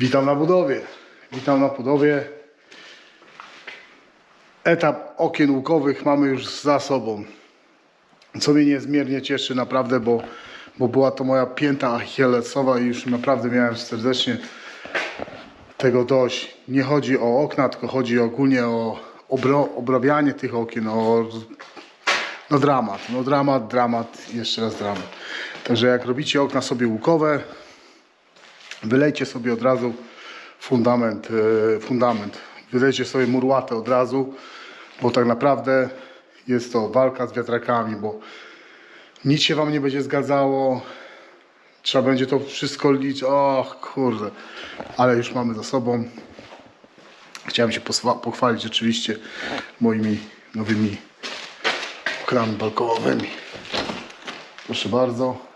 Witam na budowie. Witam na budowie. Etap okien łukowych mamy już za sobą. Co mnie niezmiernie cieszy naprawdę, bo, bo była to moja pięta achillesowa i już naprawdę miałem serdecznie tego dość. Nie chodzi o okna, tylko chodzi ogólnie o obro, obrabianie tych okien, o no dramat, no dramat, dramat, jeszcze raz dramat. Także jak robicie okna sobie łukowe, wylejcie sobie od razu fundament, e, fundament. Wylejcie sobie murłatę od razu, bo tak naprawdę jest to walka z wiatrakami, bo nic się wam nie będzie zgadzało. Trzeba będzie to wszystko liczyć. Och, kurde. Ale już mamy za sobą. Chciałem się pochwalić oczywiście moimi nowymi oknami balkonowymi. Proszę bardzo.